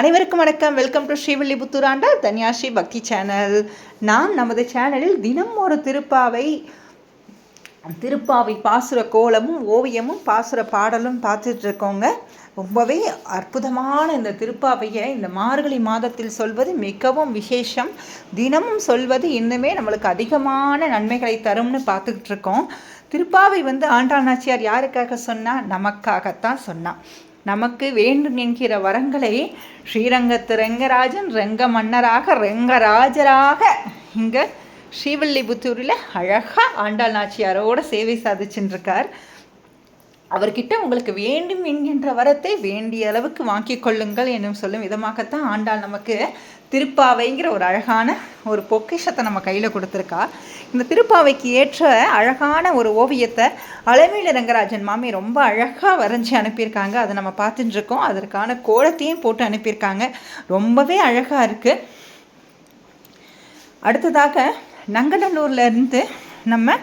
அனைவருக்கும் வணக்கம். Welcome to Srivilliputhur Andal Dhanyashree Bhakti channel. நாம் நமது சேனலில் தினம் ஒரு திருப்பாவை திருப்பாவை பாசுர கோலமும் ஓவியமும் பாசுர பாடலும் பார்த்துட்டு இருக்கோங்க. ரொம்பவே அற்புதமான இந்த திருப்பாவையை இந்த மார்கழி மாதத்தில் சொல்வது மிகவும் விசேஷம். தினமும் சொல்வது இன்னுமே நம்மளுக்கு அதிகமான நன்மைகளை தரும்னு பார்த்துக்கிட்டு இருக்கோம். திருப்பாவை வந்து ஆண்டாள் நாச்சியார் யாருக்காக சொன்னால் நமக்காகத்தான் சொன்னான். நமக்கு வேண்டும் என்கிற வரங்களை ஸ்ரீரங்கத்து ரெங்கராஜன் ரெங்க மன்னராக ரெங்கராஜராக இங்கே ஸ்ரீவல்லிபுத்தூரில் அழகாக ஆண்டாள் நாச்சியாரோட சேவை சாதிச்சுட்டு இருக்கார். அவர்கிட்ட உங்களுக்கு வேண்டும் என்கின்ற வரத்தை வேண்டிய அளவுக்கு வாங்கிக் கொள்ளுங்கள் என்னும் சொல்லும் விதமாகத்தான் ஆண்டாள் நமக்கு திருப்பாவைங்கிற ஒரு அழகான ஒரு பொக்கிஷத்தை நம்ம கையில் கொடுத்துருக்கா. இந்த திருப்பாவைக்கு ஏற்ற அழகான ஒரு ஓவியத்தை அலமேல ரங்கராஜன் மாமி ரொம்ப அழகாக வரைஞ்சி அனுப்பியிருக்காங்க. அதை நம்ம பார்த்துட்டுருக்கோம் அதற்கான கோலத்தையும் போட்டு அனுப்பியிருக்காங்க. ரொம்பவே அழகாக இருக்குது அடுத்ததாக நங்கநல்லூர்லேருந்து நம்ம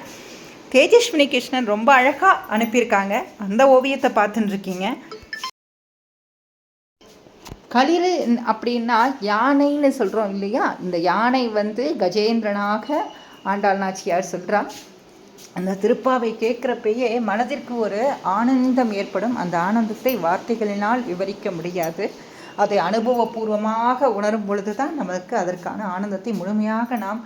தேஜஸ்வினி கிருஷ்ணன் ரொம்ப அழகாக அனுப்பியிருக்காங்க. அந்த ஓவியத்தை பார்த்துட்டுருக்கீங்க களிறு அப்படின்னா யானைன்னு சொல்கிறோம் இல்லையா? இந்த யானை வந்து கஜேந்திரனாக ஆண்டாள் நாச்சியார் சொல்கிறா அந்த திருப்பாவை கேட்குறப்பயே மனதிற்கு ஒரு ஆனந்தம் ஏற்படும். அந்த ஆனந்தத்தை வார்த்தைகளினால் விவரிக்க முடியாது. அதை அனுபவபூர்வமாக உணரும் பொழுது தான் நமக்கு அதற்கான ஆனந்தத்தை முழுமையாக நாம்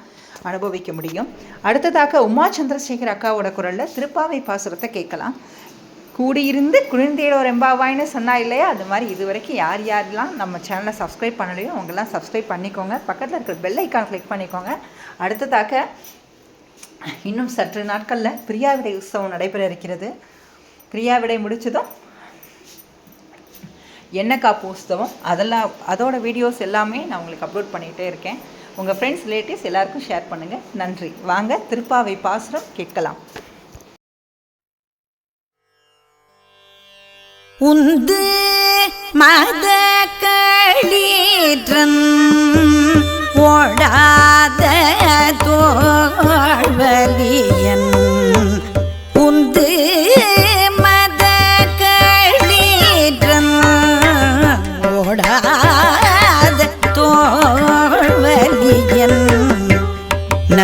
அனுபவிக்க முடியும். அடுத்ததாக உமா சந்திரசேகர் அக்காவோட குரலில் திருப்பாவை பாசுரத்தை கேட்கலாம். கூடியிருந்து குளிர்ந்தேடோர் எம்பாவாய்னு சொன்னா இல்லையா? அது மாதிரி இது வரைக்கும் யார் யாரெல்லாம் நம்ம சேனலை சப்ஸ்கிரைப் பண்ணலையோ அவங்கெல்லாம் சப்ஸ்கிரைப் பண்ணிக்கோங்க. பக்கத்தில் இருக்கிற பெல் ஐக்கான் கிளிக் பண்ணிக்கோங்க. அடுத்ததாக இன்னும் சற்று நாட்களில் பிரியாவிடை உற்சவம் நடைபெற இருக்கிறது. பிரியாவிடை முடிச்சதும் என்னக்கா காப்பு உற்சவம் அதெல்லாம் அதோட வீடியோஸ் எல்லாமே நான் உங்களுக்கு அப்லோட் பண்ணிகிட்டே இருக்கேன். உங்கள் ஃப்ரெண்ட்ஸ் ரிலேட்டிவ்ஸ் எல்லாருக்கும் ஷேர் பண்ணுங்கள் நன்றி. வாங்க திருப்பாவை பாசுரம் கேட்கலாம். உந்து மத களீற்றன் ஓடாத தோ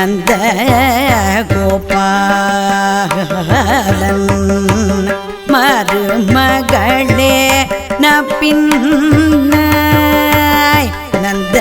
நந்த கோபாலன். மருமகளே நப்பின் நந்த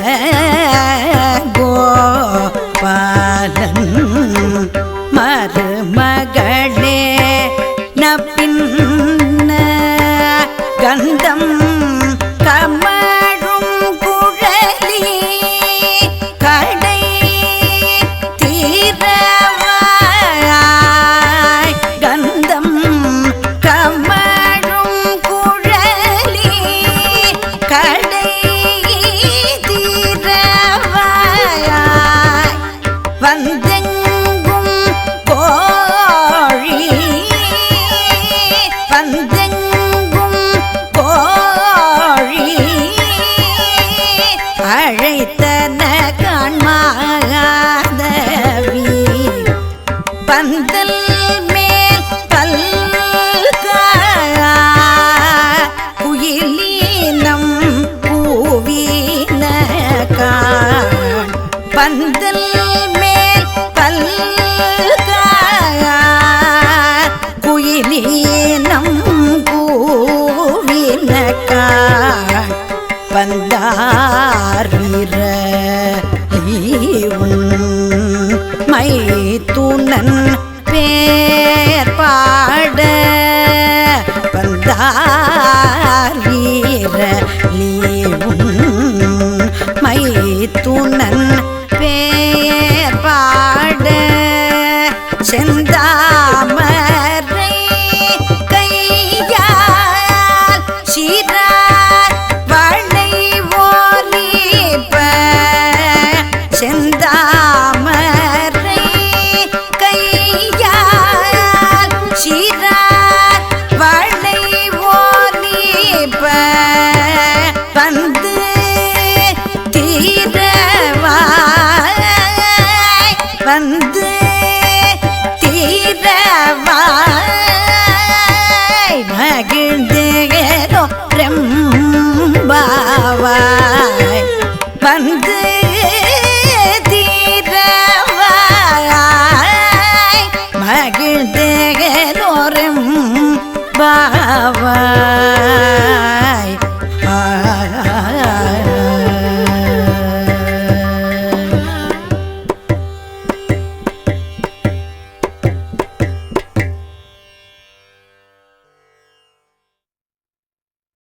பந்தெங்கும் கோழி அழைத்தன காண்மாதவி. பந்தல் மே துணன் பேர் பாட வந்தார் வீர மை துணன் பேர் பாட செந்தாமரை கையால் சீரா பேகலோரம் பாவா